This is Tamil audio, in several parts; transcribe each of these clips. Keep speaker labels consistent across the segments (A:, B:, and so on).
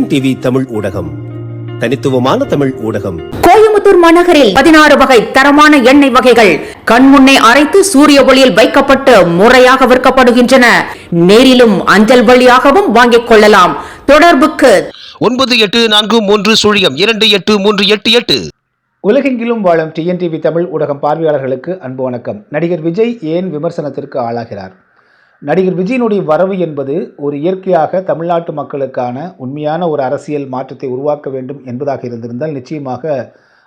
A: டிஎன்டிவி தமிழ் ஊடகம். தனித்துவமான தமிழ் ஊடகம்.
B: கோயம்புத்தூர் மாநகரில் பதினாறு வகை தரமான எண்ணெய் வகைகள் கண்முன்னே அரைத்து சூரிய ஒளியில் வைக்கப்பட்டு முறையாக விற்கப்படுகின்றன. நேரிலும் அஞ்சல் வழியாகவும் வாங்கிக் கொள்ளலாம். தொடர்புக்கு
C: ஒன்பது எட்டு நான்கு மூன்று சுழியம் இரண்டு எட்டு மூன்று எட்டு எட்டு.
D: உலகெங்கிலும் வாழும் டிஎன்டிவி தமிழ் ஊடகம் பார்வையாளர்களுக்கு அன்பு வணக்கம். நடிகர் விஜய் ஏன் விமர்சனத்திற்கு ஆளாகிறார்? நடிகர் விஜயினுடைய வரவு என்பது ஒரு இயற்கையாக தமிழ்நாட்டு மக்களுக்கான உண்மையான ஒரு அரசியல் மாற்றத்தை உருவாக்க வேண்டும் என்பதாக இருந்திருந்தால் நிச்சயமாக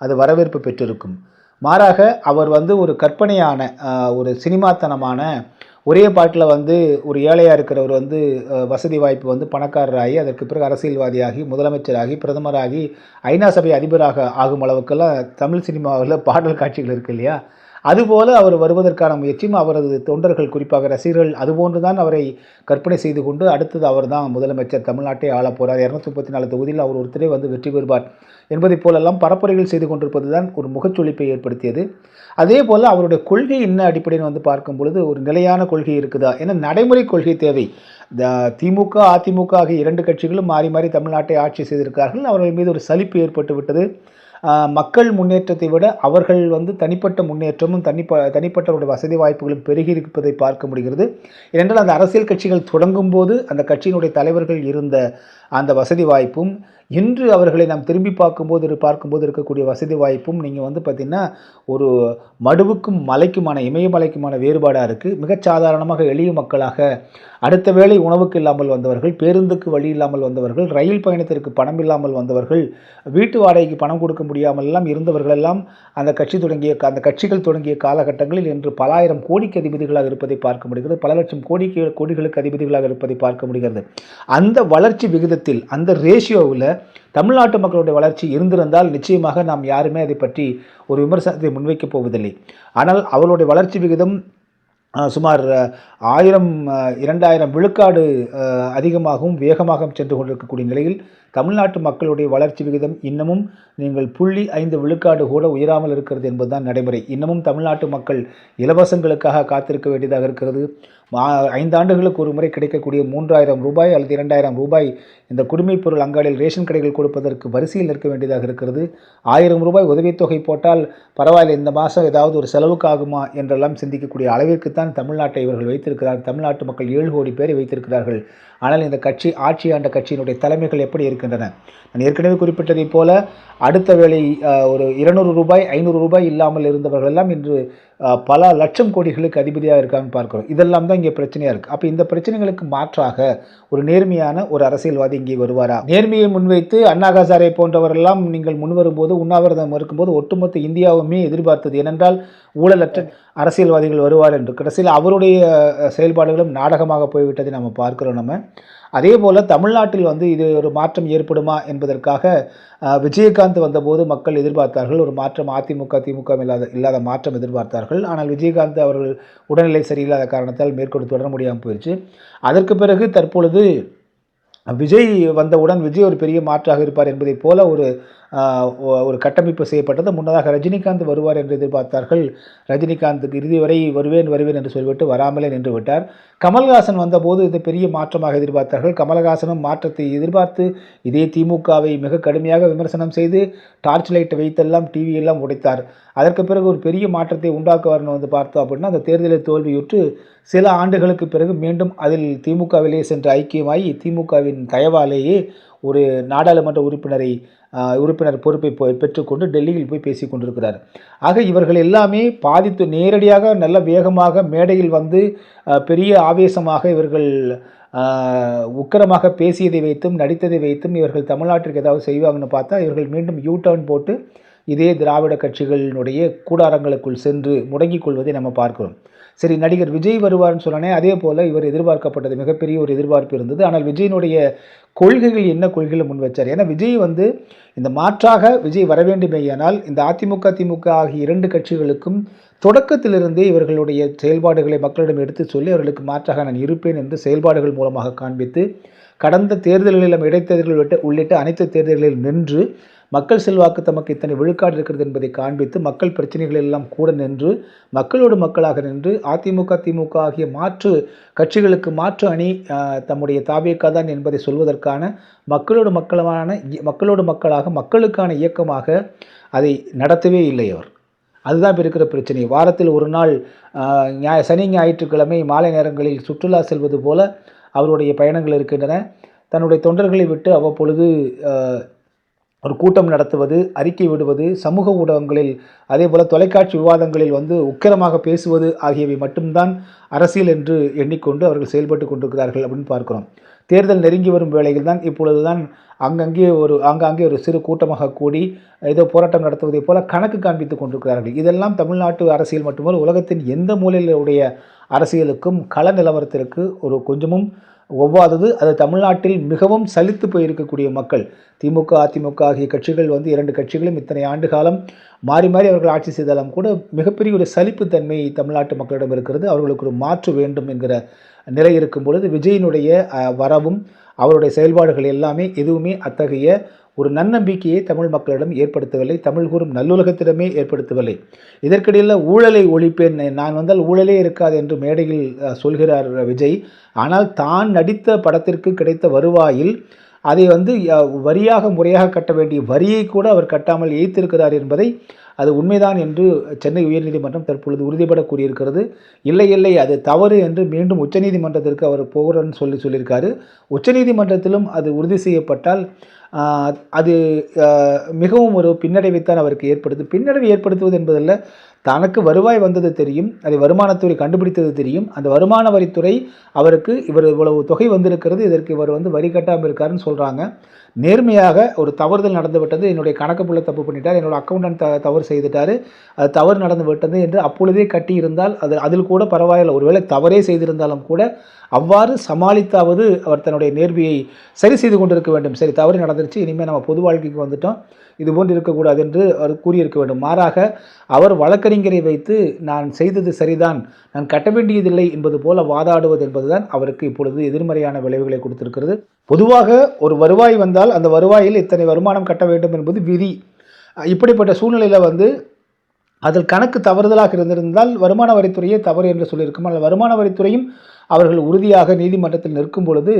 D: அது வரவேற்பு பெற்றிருக்கும். மாறாக அவர் வந்து ஒரு கற்பனையான ஒரு சினிமாத்தனமான ஒரே பாட்டில் வந்து ஒரு ஏழையாக இருக்கிறவர் வந்து வசதி வாய்ப்பு வந்து பணக்காரராகி அதற்கு பிறகு அரசியல்வாதியாகி முதலமைச்சராகி பிரதமராகி ஐநா சபை அதிபராக ஆகும் அளவுக்கெல்லாம் தமிழ் சினிமாவில் பாடல் காட்சிகள் இருக்கு இல்லையா? அதுபோல அவர் வருவதற்கான முயற்சியும் அவரது தொண்டர்கள் குறிப்பாக ரசிகர்கள் அதுபோன்று தான் அவரை கற்பனை செய்து கொண்டு அடுத்தது அவர் தான் முதலமைச்சர் தமிழ்நாட்டை ஆள போகிறார் இரநூத்தி முப்பத்தி நாலு தொகுதியில் அவர் ஒருத்தரே வந்து வெற்றி பெறுவார் என்பதைப் போலெல்லாம் பரப்புரைகள் செய்து கொண்டிருப்பது தான் ஒரு முகச்சொலிப்பை ஏற்படுத்தியது. அதே போல் அவருடைய கொள்கை என்ன அடிப்படையில் வந்து பார்க்கும் பொழுது ஒரு நிலையான கொள்கை இருக்குதா? ஏன்னா நடைமுறை கொள்கை தேவை. த திமுக அதிமுக ஆகிய இரண்டு கட்சிகளும் மாறி மாறி தமிழ்நாட்டை ஆட்சி செய்திருக்கிறார்கள். அவர்கள் மீது ஒரு சலிப்பு ஏற்பட்டு விட்டது மக்கள் முன்னேற்றத்தை விட அவர்கள் வந்து தனிப்பட்ட முன்னேற்றமும் தனிப்ப தனிப்பட்டவருடைய வசதி வாய்ப்புகளும் பெருகி இருப்பதை பார்க்க முடிகிறது. ஏனென்றால் அந்த அரசியல் கட்சிகள் தொடங்கும் போது அந்த கட்சியினுடைய தலைவர்கள் இருந்த அந்த வசதி வாய்ப்பும் இன்று அவர்களை நாம் திரும்பி பார்க்கும்போது பார்க்கும்போது இருக்கக்கூடிய வசதி வாய்ப்பும் நீங்கள் வந்து பார்த்திங்கன்னா ஒரு மடுவுக்கும் மலைக்குமான இமயமலைக்குமான வேறுபாடாக இருக்குது மிகச் சாதாரணமாக எளிய மக்களாக அடுத்த வேளை உணவுக்கு இல்லாமல் வந்தவர்கள் பேருந்துக்கு வழி இல்லாமல் வந்தவர்கள் ரயில் பயணத்திற்கு பணம் இல்லாமல் வந்தவர்கள் வீட்டு வாடகைக்கு பணம் கொடுக்க முடியாமல் எல்லாம் அந்த கட்சி தொடங்கிய அந்த கட்சிகள் தொடங்கிய காலகட்டங்களில் இன்று பல ஆயிரம் கோடிக்கு அதிபதிகளாக இருப்பதை பார்க்க முடிகிறது. பல லட்சம் கோடிக்கு கோடிகளுக்கு அதிபதிகளாக இருப்பதை பார்க்க முடிகிறது. அந்த வளர்ச்சி விகிதத்தில் அந்த ரேஷியோவில் தமிழ்நாட்டு மக்களுடைய வளர்ச்சி இருந்திருந்தால் நிச்சயமாக நாம் யாருமே அதை பற்றி ஒரு விமர்சனத்தை முன்வைக்கப் போவதில்லை. ஆனால் அவளுடைய வளர்ச்சி விகிதம் சுமார் ஆயிரம் இரண்டாயிரம் விழுக்காடு அதிகமாகவும் வேகமாகவும் சென்று கொண்டிருக்கக்கூடிய நிலையில் தமிழ்நாட்டு மக்களுடைய வளர்ச்சி விகிதம் இன்னமும் நீங்கள் புள்ளி ஐந்து விழுக்காடு கூட உயராமல் இருக்கிறது என்பதுதான் நடைமுறை. இன்னமும் தமிழ்நாட்டு மக்கள் இலவசங்களுக்காக காத்திருக்க வேண்டியதாக இருக்கிறது. ஐந்தாண்டுகளுக்கு ஒரு முறை கிடைக்கக்கூடிய மூன்றாயிரம் ரூபாய் அல்லது இரண்டாயிரம் ரூபாய் இந்த குடிமைப் பொருள் அங்காடியில் ரேஷன் கடைகள் கொடுப்பதற்கு வரிசையில் நிற்க வேண்டியதாக இருக்கிறது. ஆயிரம் ரூபாய் உதவித்தொகை போட்டால் பரவாயில்ல இந்த மாதம் ஏதாவது ஒரு செலவுக்கு ஆகுமா என்றெல்லாம் சிந்திக்கக்கூடிய அளவிற்கு தான் தமிழ்நாட்டை இவர்கள் வைத்திருக்கிறார். தமிழ்நாட்டு மக்கள் ஏழு கோடி பேரை வைத்திருக்கிறார்கள். ஆனால் இந்த கட்சி ஆட்சி ஆண்ட கட்சியினுடைய தலைமைகள் எப்படி இருக்கின்றன? நான் ஏற்கனவே குறிப்பிட்டதைப் போல அடுத்த வேளை ஒரு இருநூறு ரூபாய் ஐநூறு ரூபாய் இல்லாமல் இருந்தவர்கள் எல்லாம் இன்று பல லட்சம் கோடிகளுக்கு அதிபதியாக இருக்காங்கன்னு பார்க்குறோம். இதெல்லாம் தான் இங்கே பிரச்சனையாக இருக்குது அப்போ இந்த பிரச்சனைகளுக்கு மாற்றாக ஒரு நேர்மையான ஒரு அரசியல்வாதி இங்கே வருவாரா? நேர்மையை முன்வைத்து அண்ணா ஹசாரே போன்றவரெல்லாம் நீங்கள் முன்வரும்போது உண்ணாவிரதம் இருக்கும்போது ஒட்டுமொத்த இந்தியாவுமே எதிர்பார்த்தது. ஏனென்றால் ஊழலற்ற அரசியல்வாதிகள் வருவார் என்று. கடைசியில் அவருடைய செயல்பாடுகளும் நாடகமாக போய்விட்டதை நம்ம பார்க்கிறோம் நம்ம. அதே போல் தமிழ்நாட்டில் வந்து இது ஒரு மாற்றம் ஏற்படுமா என்பதற்காக விஜயகாந்த் வந்தபோது மக்கள் எதிர்பார்த்தார்கள். ஒரு மாற்றம் அதிமுக திமுக இல்லாத இல்லாத மாற்றம் எதிர்பார்த்தார்கள். ஆனால் விஜயகாந்த் அவர்கள் உடல்நிலை சரியில்லாத காரணத்தால் மேற்கொண்டு தொடர முடியாமல் போயிடுச்சு அதற்கு பிறகு தற்பொழுது விஜய் வந்தவுடன் விஜய் ஒரு பெரிய மாற்றாக இருப்பார் என்பதைப் போல ஒரு ஒரு கட்டமைப்பு செய்யப்பட்டது. முன்னதாக ரஜினிகாந்த் வருவார் என்று எதிர்பார்த்தார்கள். ரஜினிகாந்துக்கு இறுதி வரை வருவேன் வருவேன் என்று சொல்லிவிட்டு வராமலே நின்று விட்டார். கமல்ஹாசன் வந்தபோது இது பெரிய மாற்றமாக எதிர்பார்த்தார்கள். கமல்ஹாசனும் மாற்றத்தை எதிர்பார்த்து இதே திமுகவை மிக கடுமையாக விமர்சனம் செய்து டார்ச் லைட்டை வைத்தெல்லாம் டிவி எல்லாம் உடைத்தார். அதற்கு பிறகு ஒரு பெரிய மாற்றத்தை உண்டாக்குவார்னு வந்து பார்த்தோம் அப்படின்னா அந்த தேர்தலில் தோல்வியுற்று சில ஆண்டுகளுக்கு பிறகு மீண்டும் அதில் திமுகவிலே சென்று ஐக்கியமாகி திமுகவின் தயவாலேயே ஒரு நாடாளுமன்ற உறுப்பினரை உறுப்பினர் பொறுப்பை பெற்றுக்கொண்டு டெல்லியில் போய் பேசி கொண்டிருக்கிறார். ஆக இவர்கள் எல்லாமே பாதித்து நேரடியாக நல்ல வேகமாக மேடையில் வந்து பெரிய ஆவேசமாக இவர்கள் உக்கரமாக உக்கிரமாக பேசியதை வைத்தும் நடித்ததை வைத்தும் இவர்கள் தமிழ்நாட்டிற்கு ஏதாவது செய்வாங்கன்னு பார்த்தா இவர்கள் மீண்டும் யூ டர்ன் போட்டு இதே திராவிட கட்சிகளினுடைய கூடாரங்களுக்குள் சென்று முடங்கிக் கொள்வதை நம்ம பார்க்கிறோம். சரி நடிகர் விஜய் வருவார்னு சொன்னானே அதே போல் இவர் எதிர்பார்க்கப்பட்டது மிகப்பெரிய ஒரு எதிர்பார்ப்பு இருந்தது. ஆனால் விஜயினுடைய கொள்கைகள் என்ன கொள்கைகளை முன் வச்சார்? ஏன்னா விஜய் வந்து இந்த மாற்றாக விஜய் வர வேண்டுமேயானால் இந்த அதிமுக திமுக ஆகிய இரண்டு கட்சிகளுக்கும் தொடக்கத்திலிருந்தே இவர்களுடைய செயல்பாடுகளை மக்களிடம் எடுத்து சொல்லி அவர்களுக்கு மாற்றாக நான் இருப்பேன் என்று செயல்பாடுகள் மூலமாக காண்பித்து கடந்த தேர்தல்களிலும் இடைத்தேர்தல்கள் உள்ளிட்ட அனைத்து தேர்தல்களில் நின்று மக்கள் செல்வாக்கு தமக்கு இத்தனை விழுக்காடு இருக்கிறது என்பதை காண்பித்து மக்கள் பிரச்சனைகள் எல்லாம் கூட நின்று மக்களோடு மக்களாக நின்று அதிமுக திமுக ஆகிய மாற்று கட்சிகளுக்கு மாற்று அணி தம்முடைய தாவேக்கா தான் என்பதை சொல்வதற்கான மக்களோடு மக்களான மக்களோடு மக்களாக மக்களுக்கான இயக்கமாக அதை நடத்தவே இல்லை அவர். அதுதான் இப்போ இருக்கிற பிரச்சனை. வாரத்தில் ஒரு நாள் ஞாய சனி ஞாயிற்றுக்கிழமை மாலை நேரங்களில் சுற்றுலா செல்வது போல அவருடைய பயணங்கள் இருக்கின்றன. தன்னுடைய தொண்டர்களை விட்டு அவ்வப்பொழுது ஒரு கூட்டம் நடத்துவது அறிக்கை விடுவது சமூக ஊடகங்களில் அதே போல் தொலைக்காட்சி விவாதங்களில் வந்து உக்கிரமாக பேசுவது ஆகியவை மட்டும்தான் அரசியல் என்று எண்ணிக்கொண்டு அவர்கள் செயல்பட்டு கொண்டிருக்கிறார்கள் அப்படின்னு பார்க்கிறோம். தேர்தல் நெருங்கி வரும் வேளையில் தான் இப்பொழுது தான் அங்கங்கே ஒரு ஆங்காங்கே ஒரு சிறு கூட்டமாக கூடி ஏதோ போராட்டம் நடத்துவதைப் போல கணக்கு காண்பித்துக் கொண்டிருக்கிறார்கள். இதெல்லாம் தமிழ்நாட்டு அரசியல் மட்டுமல்ல உலகத்தின் எந்த மூலையிலுடைய அரசியலுக்கும் கள நிலவரத்திற்கு ஒரு கொஞ்சமும் ஒவ்வாதது. அது தமிழ்நாட்டில் மிகவும் சலித்து போயிருக்கக்கூடிய மக்கள். திமுக அதிமுக ஆகிய கட்சிகள் வந்து இரண்டு கட்சிகளும் இத்தனை ஆண்டு காலம் மாறி மாறி அவர்கள் ஆட்சி செய்தாலும் கூட மிகப்பெரிய ஒரு சலிப்புத்தன்மை தமிழ்நாட்டு மக்களிடம் இருக்கிறது. அவர்களுக்கு ஒரு மாற்று வேண்டும் என்கிற நிலை இருக்கும் பொழுது விஜயினுடைய வரவும் அவருடைய செயல்பாடுகள் எல்லாமே எதுவுமே அத்தகைய ஒரு நன்னம்பிக்கையை தமிழ் மக்களிடம் ஏற்படுத்தவில்லை. தமிழ் கூறும் நல்லுலகத்திடமே ஏற்படுத்தவில்லை. இதற்கிடையில் ஊழலை ஒழிப்பேன் நான் வந்தால் ஊழலே இருக்காது என்று மேடையில் சொல்கிறார் விஜய். ஆனால் தான் நடித்த படத்திற்கு கிடைத்த வருவாயில் அதை வந்து வரியாக முறையாக கட்ட வேண்டிய வரியை கூட அவர் கட்டாமல் ஏய்த்திருக்கிறார் என்பதை அது உண்மைதான் என்று சென்னை உயர்நீதிமன்றம் தற்பொழுது உறுதிபட கூறியிருக்கிறது. இல்லை இல்லை அது தவறு என்று மீண்டும் உச்சநீதிமன்றத்திற்கு அவர் போகிறன்னு சொல்லி சொல்லியிருக்காரு. உச்சநீதிமன்றத்திலும் அது உறுதி செய்யப்பட்டால் அது மிகவும் ஒரு பின்னடைவைத்தான் அவருக்கு ஏற்படுது. பின்னடைவு ஏற்படுத்துவது என்பதல்ல தனக்கு வருவாய் வந்தது தெரியும் அதை வருமானத்துறை கண்டுபிடித்தது தெரியும். அந்த வருமான வரித்துறை அவருக்கு இவர் இவ்வளவு தொகை வந்திருக்கிறது இதற்கு இவர் வந்து வரி கட்டாமல் இருக்காருன்னு சொல்கிறாங்க நேர்மையாக ஒரு தவறுதல் நடந்து விட்டது. என்னுடைய கணக்கு புள்ள தப்பு பண்ணிட்டார். என்னோட அக்கௌண்டன்ட் த தவறு செய்துட்டாரு. அது தவறு நடந்து விட்டது என்று அப்பொழுதே கட்டி இருந்தால் அது அதில் கூட பரவாயில்லை. ஒருவேளை தவறே செய்திருந்தாலும் கூட அவ்வாறு சமாளித்தாவது அவர் தன்னுடைய நேர்மையை சரி செய்து கொண்டிருக்க வேண்டும். சரி தவறு நடந்துருச்சு. இனிமேல் நம்ம பொது வாழ்க்கைக்கு வந்துட்டோம். இது போன்று இருக்கக்கூடாது என்று அவர் கூறியிருக்க வேண்டும். மாறாக அவர் வழக்கறிஞரை வைத்து நான் செய்தது சரிதான் நான் கட்ட வேண்டியதில்லை என்பது போல வாதாடுவது என்பதுதான் அவருக்கு இப்பொழுது எதிர்மறையான விளைவுகளை கொடுத்திருக்கிறது. பொதுவாக ஒரு வருவாய் வந்தால் அந்த வருவாயில் இத்தனை வருமானம் கட்ட வேண்டும் என்பது விதி. இப்படிப்பட்ட சூழ்நிலையில் வந்து அதில் கணக்கு தவறுதலாக இருந்திருந்தால் வருமான வரித்துறையே தவறு என்று சொல்லியிருக்கும்? ஆனால் வருமான வரித்துறையும் அவர்கள் உறுதியாக நீதிமன்றத்தில் நிற்கும் பொழுது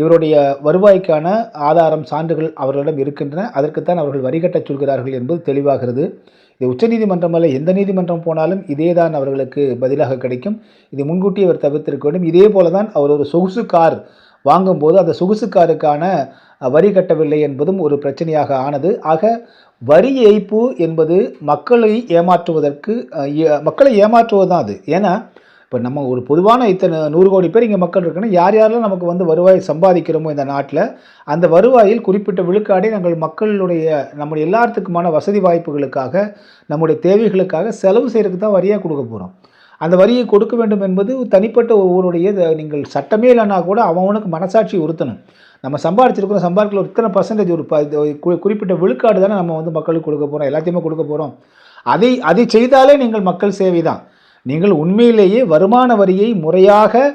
D: இவருடைய வருவாய்க்கான ஆதாரம் சான்றுகள் அவர்களிடம் இருக்கின்றன. அதற்குத்தான் அவர்கள் வரி கட்டச் சொல்கிறார்கள் என்பது தெளிவாகிறது. இது உச்சநீதிமன்றம் அல்ல எந்த நீதிமன்றம் போனாலும் இதே தான் அவர்களுக்கு பதிலாக கிடைக்கும். இது முன்கூட்டி அவர் தவிர்த்திருக்க வேண்டும். இதே போல தான் அவர் ஒரு சொகுசு கார் வாங்கும்போது அந்த சொகுசு காருக்கான வரி கட்டவில்லை என்பதும் ஒரு பிரச்சனையாக ஆனது. ஆக வரி ஏய்ப்பு என்பது மக்களை ஏமாற்றுவதற்கு மக்களை ஏமாற்றுவது தான் அது. ஏன்னா இப்போ நம்ம ஒரு பொதுவான இத்தனை நூறு கோடி பேர் இங்கே மக்கள் இருக்குன்னா யார் யாரெல்லாம் நமக்கு வந்து வருவாய் சம்பாதிக்கிறோமோ இந்த நாட்டில் அந்த வருவாயில் குறிப்பிட்ட விழுக்காடை நாங்கள் மக்களுடைய நம்முடைய எல்லாத்துக்குமான வசதி வாய்ப்புகளுக்காக நம்முடைய தேவைகளுக்காக செலவு செய்கிறதுக்கு தான் வரியாக கொடுக்க போகிறோம். அந்த வரியை கொடுக்க வேண்டும் என்பது தனிப்பட்ட ஒவ்வொருடைய நீங்கள் சட்டமே இல்லைன்னா கூட அவனுக்கு மனசாட்சி உறுத்தணும். நம்ம சம்பாதிச்சிருக்கிறோம் சம்பாதிக்கல ஒரு இத்தனை பர்சன்டேஜ் ஒரு ப குறிப்பிட்ட விழுக்காடு தானே நம்ம வந்து மக்களுக்கு கொடுக்க போகிறோம் எல்லாத்தையுமே கொடுக்க போகிறோம். அதை அதை செய்தாலே நீங்கள் மக்கள் சேவை தான். நீங்கள் உண்மையிலேயே வருமான வரியை முறையாக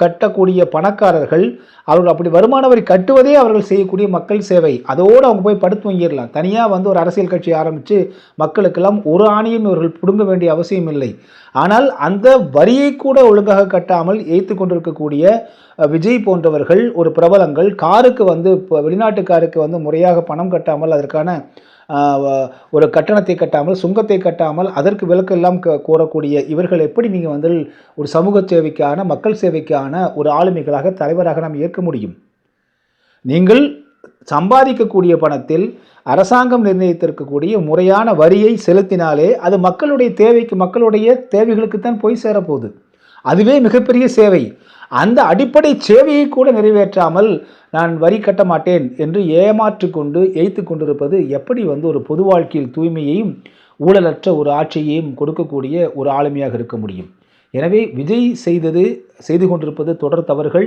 D: கட்டக்கூடிய பணக்காரர்கள் அவர்கள் அப்படி வருமான வரி கட்டுவதே அவர்கள் செய்யக்கூடிய மக்கள் சேவை. அதோடு அவங்க போய் படுத்து வாங்கிடலாம் தனியாக வந்து ஒரு அரசியல் கட்சி ஆரம்பித்து மக்களுக்கெல்லாம் ஒரு ஆணையும் இவர்கள் பிடுங்க வேண்டிய அவசியம் இல்லை. ஆனால் அந்த வரியை கூட ஒழுங்காக கட்டாமல் ஏய்த்து கொண்டிருக்கக்கூடிய விஜய் போன்றவர்கள் ஒரு பிரபலங்கள் காருக்கு வந்து இப்போ வெளிநாட்டு காருக்கு வந்து முறையாக பணம் கட்டாமல் அதற்கான ஒரு கட்டணத்தை கட்டாமல் சுங்கத்தை கட்டாமல் அதற்கு விலக்கெல்லாம் க- கோரக்கூடிய இவர்கள் எப்படி நீங்கள் வந்து ஒரு சமூக சேவைக்கான மக்கள் சேவைக்கான ஒரு ஆளுமைகளாக தலைவராக நாம் ஏற்க முடியும்? நீங்கள் சம்பாதிக்கக்கூடிய பணத்தில் அரசாங்கம் நிர்ணயித்திருக்கக்கூடிய முறையான வரியை செலுத்தினாலே அது மக்களுடைய தேவைக்கு மக்களுடைய தேவைகளுக்குத்தான் போய் சேரப்போகுது. அதுவே மிகப்பெரிய சேவை. அந்த அடிப்படை சேவையை கூட நிறைவேற்றாமல் நான் வரி கட்ட மாட்டேன் என்று ஏமாற்றி கொண்டு எய்த்து கொண்டிருப்பது எப்படி வந்து ஒரு பொது வாழ்க்கையில் தூய்மையையும் ஊழலற்ற ஒரு ஆட்சியையும் கொடுக்கக்கூடிய ஒரு ஆளுமையாக இருக்க முடியும்? எனவே விஜய் செய்தது செய்து கொண்டிருப்பது தொடர் தவறுகள்.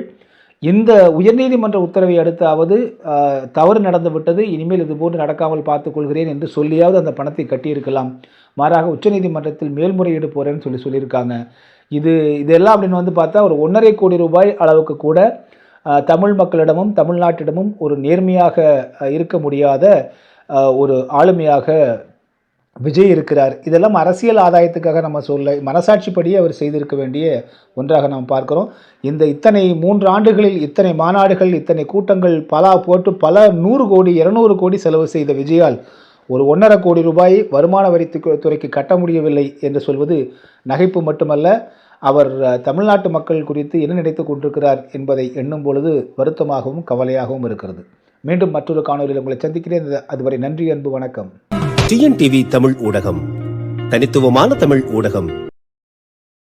D: இந்த உயர்நீதிமன்ற உத்தரவை அடுத்தாவது தவறு நடந்து விட்டது இனிமேல் இது போன்று நடக்காமல் பார்த்துக்கொள்கிறேன் என்று சொல்லியாவது அந்த பணத்தை கட்டியிருக்கலாம். மாறாக உச்சநீதிமன்றத்தில் மேல்முறையீடு போகிறேன்னு சொல்லி சொல்லியிருக்காங்க. இது இதெல்லாம் அப்படின்னு வந்து பார்த்தா ஒரு ஒன்றரை கோடி ரூபாய் அளவுக்கு கூட தமிழ் மக்களிடமும் தமிழ்நாட்டிடமும் ஒரு நேர்மையாக இருக்க முடியாத ஒரு ஆளுமையாக விஜய் இருக்கிறார். இதெல்லாம் அரசியல் ஆதாயத்துக்காக நம்ம சொல்ல மனசாட்சிப்படியே அவர் செய்திருக்க வேண்டிய ஒன்றாக நாம் பார்க்கிறோம். இந்த இத்தனை மூன்று ஆண்டுகளில் இத்தனை மாநாடுகள் இத்தனை கூட்டங்கள் பல போட்டு பல நூறு கோடி இருநூறு கோடி செலவு செய்த விஜயால் ஒரு ஒன்றரை கோடி ரூபாய் வருமான வரி துறைக்கு கட்ட முடியவில்லை என்று சொல்வது நகைப்பு மட்டுமல்ல அவர் தமிழ்நாட்டு மக்கள் குறித்து என்ன நினைத்து கொண்டிருக்கிறார் என்பதை எண்ணும் பொழுது வருத்தமாகவும் கவலையாகவும் இருக்கிறது. மீண்டும் மற்றொரு காணொலியில் உங்களை சந்திக்கிறேன். அதுவரை நன்றி அன்பு வணக்கம்.
A: டிஎன்டிவி தமிழ் ஊடகம். தனித்துவமான தமிழ் ஊடகம்.